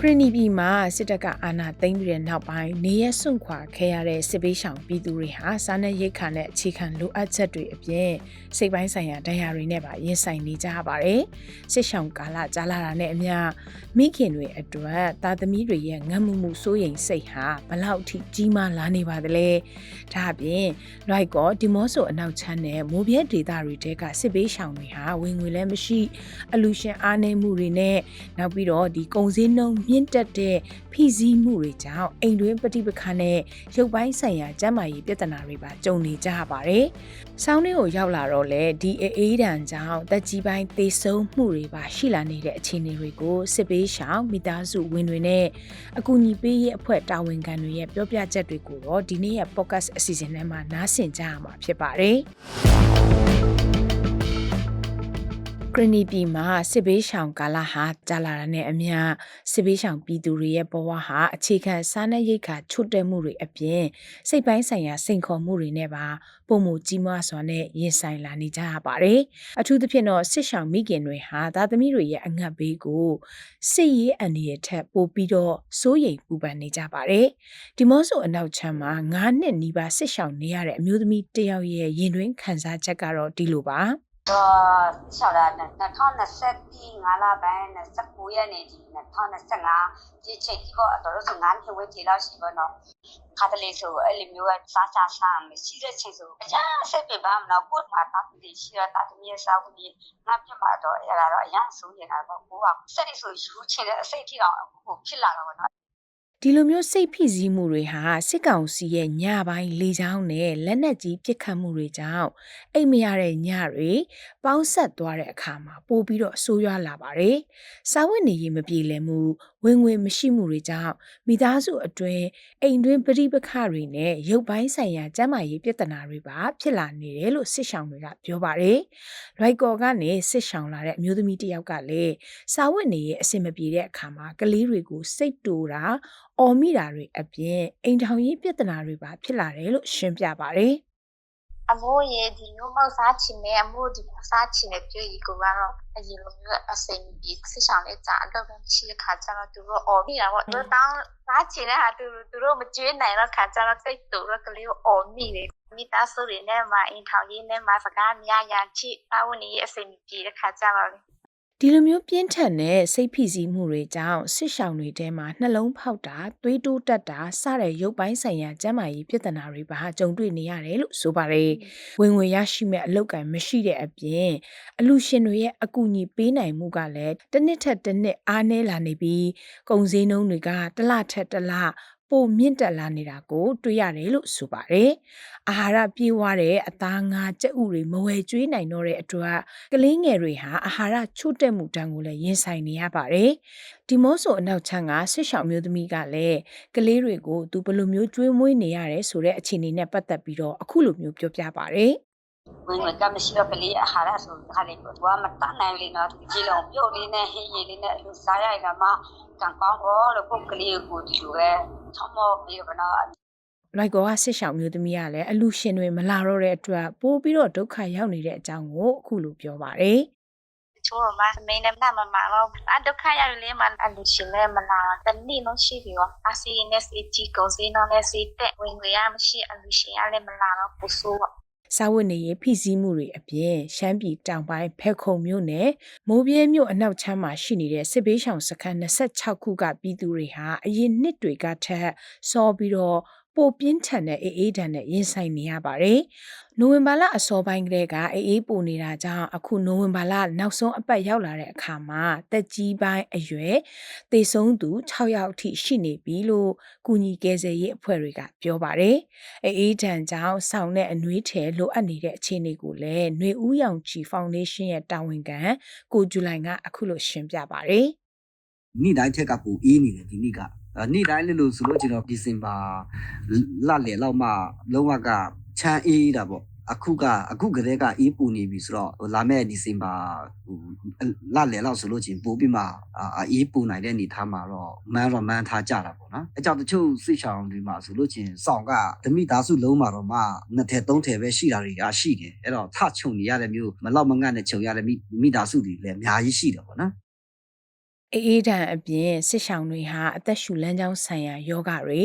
ခရနီပြည်မှာစစ်တပ်ကအာဏာသိမ်းပြီးတဲ့နောက်ပိုင်းနေရစွန့်ခွာခဲ့ရတဲ့စစ်ပေးဆောင်ပြည်သူတွေဟာစားနပ်ရိက္ခာနဲ့အခြေခံလိုအပ်ချက်တွေအပြင်စိတ်ပိုင်းဆိုင်ရာဒဏ်ရာတွေနဲ့ပါရင်ဆိုင်နေကြရပါတယ်။စစ်ဆောင်ကာလကြာလာတာနဲ့အမျှမိခင်တွေအတွက်သားသမီးတွေရဲ့ငတ်မှုမှုစိုးရိမ်စိတ်ဟာဘလောက်ထိကြီးမားလာနေပါသလဲ။ဒါအပြင်လိုက်ကောဒီမော့ဆိုအနောက်ချမ်းနဲ့မိုးပြဲဒေတာတွေတဲကစစ်ပေးဆောင်တွေဟာဝင်ငွေလည်းမရှိအလူရှင်အားနေမှုတွေနဲ့နောက်ပြီးတော့ဒီကုံစင်းနှုံမြင့်တက်တဲ့ဖိစီးမှုတွေကြောင့်အိမ်တွင်းပဋိပက္ခနဲ့ရုပ်ပိုင်းဆိုင်ရာကျန်းမာရေးပြဿနာတွေပါကြုံနေကြရပါတယ်။ဆောင်းလေးကိုရောက်လာတော့လေဒီအေးဒဏ်ကြောင့်တက်ကြီးပိုင်းသေဆုံးမှုတွေပါရှိလာနေတဲ့အခြေအနေတွေကိုစစ်ပေးရှောင်မိသားစုဝင်တွေနဲ့အကူအညီပေးရေးအဖွဲ့တာဝန်ခံတွေရဲ့ပြောပြချက်တွေကိုတော့ဒီနေ့ရဲ့ podcast အစီအစဉ်ထဲမှာနားဆင်ကြရမှာဖြစ်ပါတယ်။ ဂရနီပြည်မှာစစ်ဘေးရှောင်ကာလဟာကြာလာတာနဲ့အမျှစစ်ဘေးရှောင်ပြည်သူတွေရဲ့ဘဝဟာအခြေခံစားနပ်ရိက္ခာချွတ်တဲ့မှုတွေအပြင်စိတ်ပိုင်းဆိုင်ရာစိန်ခေါ်မှုတွေနဲ့ပါပုံမှုကြီးမားစွာနဲ့ရင်ဆိုင်လာနေကြရပါတယ်။အထူးသဖြင့်တော့စစ်ရှောင်မိခင်တွေဟာသားသမီးတွေရဲ့အငတ်ဘေးကိုစစ်ရေးအန္တရာယ်ထက်ပိုပြီးတော့စိုးရိမ်ပူပန်နေကြပါတယ်။ဒီမော့ဆိုအနောက်ချမ်းမှာ9နှစ်နီးပါးစစ်ရှောင်နေရတဲ့အမျိုးသမီးတစ်ယောက်ရဲ့ရင်တွင်းခံစားချက်ကတော့ဒီလိုပါ။ တော့ဆောက်တာ2025လပိုင်း29ရက်နေ့ဒီ2025ဒီချိန်ကြီးပေါ့တော်တော်ဆို9နှစ်ဝန်းကျင်လောက်ရှိပါတော့ခါတလေဆိုအဲ့လိုမျိုးကစားချစားမရှိတဲ့ချိန်ဆိုအရာစိတ်ပြပါမလို့ကိုယ်မှာတာတိရှိရတာတမီးစားဘူးဒီငါပြမှာတော့အဲ့ဒါတော့အရာဆိုးနေတာပေါ့ကိုကစက်ရဆိုယူချင်တဲ့အစိတ်ထိအောင်အခုဖြစ်လာတော့နော် ဒီလိုမျိုးစိတ်ဖိစီးမှုတွေဟာစစ်ကောင်စီရဲ့ညပိုင်းလေချောင်းနဲ့လက်နက်ကြီးပစ်ခတ်မှုတွေကြောင့်အိမ်မရတဲ့ညတွေပေါင်းဆက်သွားတဲ့အခါမှာပိုပြီးတော့ဆိုးရွားလာပါတယ်။စာဝတ်နေရေးမပြေလည်မှုဝင်ငွေမရှိမှုတွေကြောင့်မိသားစုအတွင်းအိမ်တွင်းပဋိပက္ခတွေနဲ့ရုပ်ပိုင်းဆိုင်ရာကျန်းမာရေးပြဿနာတွေပါဖြစ်လာနေတယ်လို့စစ်ဆောင်တွေကပြောပါတယ်။လိုက်ကော်ကနေစစ်ဆောင်လာတဲ့အမျိုးသမီးတစ်ယောက်ကလည်းစာဝတ်နေရေးအဆင်မပြေတဲ့အခါမှာကလေးတွေကိုစိတ်တူတာအော်မိတာတွေအပြင်အိမ်ထောင်ရေးပြဿနာတွေပါဖြစ်လာတယ်လို့ရှင်းပြပါတယ်အမိုးရေဒီမျိုးမောက်စားချင်တယ်အမိုးဒီမျိုးစားချင်တယ်ပြောရီကိုကတော့အရင်လိုမျိုးအစိမ်ပြီးစစ်ဆောင်လေးကြာအတော့မရှိတဲ့ခါကျတော့သူတို့အော်မိတာပေါ့သူတို့တောင်းစားချင်တဲ့ဟာသူသူတို့မကျွေးနိုင်တော့ခါကျတော့စိတ်တူတော့ကလေးကိုအော်မိတယ်မိသားစုတွေနဲ့မှအိမ်ထောင်ရေးနဲ့မှစကားများရန်ချိအဝနေအစိမ်ပြီးတဲ့ခါကျတော့ ဒီလိုမျိုးပြင်းထန်တဲ့စိတ်ဖိစီးမှုတွေကြောင့်စစ်ရှောင်တွေထဲမှာနှလုံးဖောက်တာသွေးတိုးတက်တာစတဲ့ရုပ်ပိုင်းဆိုင်ရာကျန်းမာရေးပြဿနာတွေပါကြုံတွေ့နေရတယ်လို့ဆိုပါတယ်။ဝင်ငွေရရှိမဲ့အလုပ်ကံမရှိတဲ့အပြင်အလူရှင်တွေရဲ့အကူအညီပေးနိုင်မှုကလည်းတစ်နှစ်ထက်တစ်နှစ်အားနည်းလာနေပြီးကုန်စည်နှုန်းတွေကတစ်လထက်တစ်လ ပိုမြင့်တက်လာနေတာကိုတွေ့ရတယ်လို့ဆိုပါတယ်။အာဟာရပြည့်ဝတဲ့အသားငါးကြက်ဥတွေမဝယ်ကျွေးနိုင်တော့တဲ့အတွက်ကလေးငယ်တွေဟာအာဟာရချို့တက်မှုတန်းကိုလည်းရင်ဆိုင်နေရပါတယ်။ဒီမော့ဆိုအနောက်ချမ်းကဆစ်ဆောင်မျိုးသမီးကလည်းကလေးတွေကိုသူဘယ်လိုမျိုးကျွေးမွေးနေရတယ်ဆိုတဲ့အခြေအနေနဲ့ပတ်သက်ပြီးတော့အခုလိုမျိုးပြောပြပါတယ်။ဝင်ငွေကမရှိတော့ကလေးအာဟာရဆိုခါလေးပေါ့သူကမတတ်နိုင်လေနော်ဒီလုံးပြုတ်လေးနဲ့ဟင်းရည်လေးနဲ့အလိုစားရရမှာကံကောင်းတော့လို့ပုတ်ကလေးကိုဒီလိုပဲ ချမောပြီးတော့နော်လိုက်ကောကဆစ်ဆောင်မျိုးသမီးကလည်းအလူရှင်တွေမလာတော့တဲ့အတွက်ပိုးပြီးတော့ဒုက္ခရောက်နေတဲ့အကြောင်းကိုအခုလိုပြောပါတယ်ချိုးတော့မမင်းနဲ့မမမတော့အဒုက္ခရလေမအလူရှင်လည်းမလာတနည်းလုံးရှိပြီရောအစီနဲ့စီတီကုန်စင်းတော့လည်းစီတက်ဝင်ငွေရမရှိအလူရှင်ရလည်းမလာတော့ပူဆိုး။ စာဝတ်နေရေးဖိစီးမှုတွေအပြင်ရှမ်းပြည်တောင်ပိုင်းဖဲခုံမြို့နယ်မိုးပြဲမြို့အနောက်ချမ်းမှာရှိနေတဲ့စစ်ဘေးရှောင်စခန်း26ခုကပြည်သူတွေဟာအရင်နှစ်တွေကထက်စောပြီးတော့ ပိုပြင်းထန်တဲ့အေးအေးဒဏ်နဲ့ရင်ဆိုင်နေရပါတယ်။နိုဝင်ဘာလအစောပိုင်းကတည်းကအေးအေးပိုနေတာကြောင့်အခုနိုဝင်ဘာလနောက်ဆုံးအပတ်ရောက်လာတဲ့အခါမှာတက်ကြီးပိုင်းအရွယ်သေဆုံးသူ6ယောက်အထိရှိနေပြီလို့ကုညီကယ်ဆယ်ရေးအဖွဲ့တွေကပြောပါတယ်။အေးအေးဒဏ်ကြောင့်ဆောင်းတဲ့အနှွေးထည်လိုအပ်နေတဲ့အခြေအနေကိုလည်းຫນွေဦးရောင်ချီဖောင်ဒေးရှင်းရဲ့တာဝန်ခံကိုဂျူလိုင်ကအခုလိုရှင်းပြပါတယ်။နေ့တိုင်းထက်ကပူအေးနေတယ်ဒီနေ့ကအဲ နေ့တိုင်းလို့လို့ဆိုလို့ကျွန်တော်ဒီဇင်ဘာလလယ်လောက်မှလုံးဝကချမ်းအေးတာပေါ့အခုကအခုကတည်းကအေးပူနေပြီဆိုတော့ဟိုလာမယ့်ဒီဇင်ဘာဟိုလလယ်လောက်ဆိုလို့ချင်းပို့ပြီးမှအာအေးပူနိုင်တဲ့အနေထားမှာတော့မန်းတော့မန်းထားကြတာပေါ့နော်အဲကြောင့်တချို့စိတ်ချောင်တွေမှာဆိုလို့ချင်းစောင့်ကဓမိသားစုလုံးမှာတော့မှနှစ်ထည်သုံးထည်ပဲရှိတာတွေကရှိတယ်အဲ့တော့ထချုံနေရတဲ့မျိုးမလောက်မငတ်နဲ့ချုံရတဲ့မိမိသားစုတွေလည်းအများကြီးရှိတယ်ပေါ့နော် အေးအေးတန်အပြင်စစ်ဆောင်တွေဟာအသက်ရှူလမ်းကြောင်းဆိုင်ရာယောဂတွေ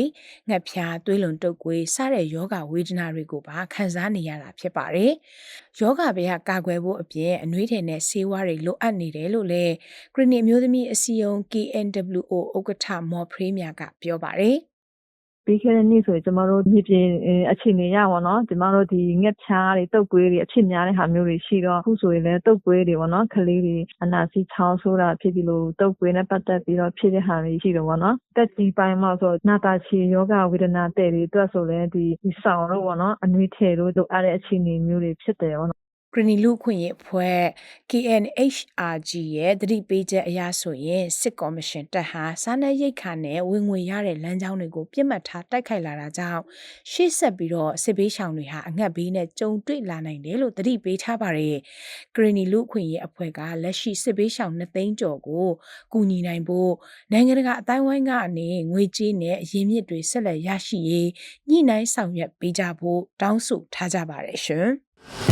ငှက်ဖျားသွေးလွန်တုပ်ကွေးစတဲ့ယောဂဝေဒနာတွေကိုပါခံစားနေရတာဖြစ်ပါတယ်။ယောဂဘေးကကာကွယ်ဖို့အပြင်အနှွေးထည်နဲ့ဆေးဝါးတွေလိုအပ်နေတယ်လို့လည်းခရီနီအမျိုးသမီးအစည်းအရုံး KNWO ဥက္ကဋ္ဌမော်ဖရေးမြကပြောပါတယ်။ ပြီးခဲ့တဲ့နေ့ဆိုရင်ကျမတို့မြေပြင်အဲအခြေအနေရပါတော့ကျမတို့ဒီငှက်ဖြားတွေတုပ်ကွေးတွေအဖြစ်များတဲ့ဟာမျိုးတွေရှိတော့အခုဆိုရင်လည်းတုပ်ကွေးတွေပေါ့နော်ကလေးတွေအနာစီချောင်းဆိုတာဖြစ်ပြီးလို့တုပ်ကွေးနဲ့ပတ်သက်ပြီးတော့ဖြစ်တဲ့ဟာတွေရှိတယ်ပေါ့နော်တက်ကြီးပိုင်းမှာဆိုနာတာချီယောဂဝေဒနာတဲ့တွေအတွက်ဆိုလည်းဒီဒီဆောင်တော့ပေါ့နော်အနွေးထည်တို့လိုအပ်တဲ့အခြေအနေမျိုးတွေဖြစ်တယ်ပေါ့နော် ဂရနီလူခွင့်ရေးအဖွဲ့ KNHRG ရဲ့တတိပေးချက်အရဆိုရင်စစ်ကော်မရှင်တပ်ဟာစားနပ်ရိတ်ခါနဲ့ဝင်ငွေရတဲ့လမ်းကြောင်းတွေကိုပြစ်မှတ်ထားတိုက်ခိုက်လာတာကြောင့်ရှေ့ဆက်ပြီးတော့စစ်ဘေးရှောင်တွေဟာအငတ်ဘေးနဲ့ကြုံတွေ့လာနိုင်တယ်လို့တတိပေးထားပါတယ်။ဂရနီလူခွင့်ရေးအဖွဲ့ကလက်ရှိစစ်ဘေးရှောင်2သိန်းကျော်ကိုကူညီနိုင်ဖို့နိုင်ငံတကာအတိုင်းဝိုင်းကနေငွေကြေးနဲ့အရင်းမြစ်တွေဆက်လက်ရရှိရေးညှိနှိုင်းဆောင်ရွက်ပေးကြဖို့တောင်းဆိုထားကြပါတယ်ရှင်။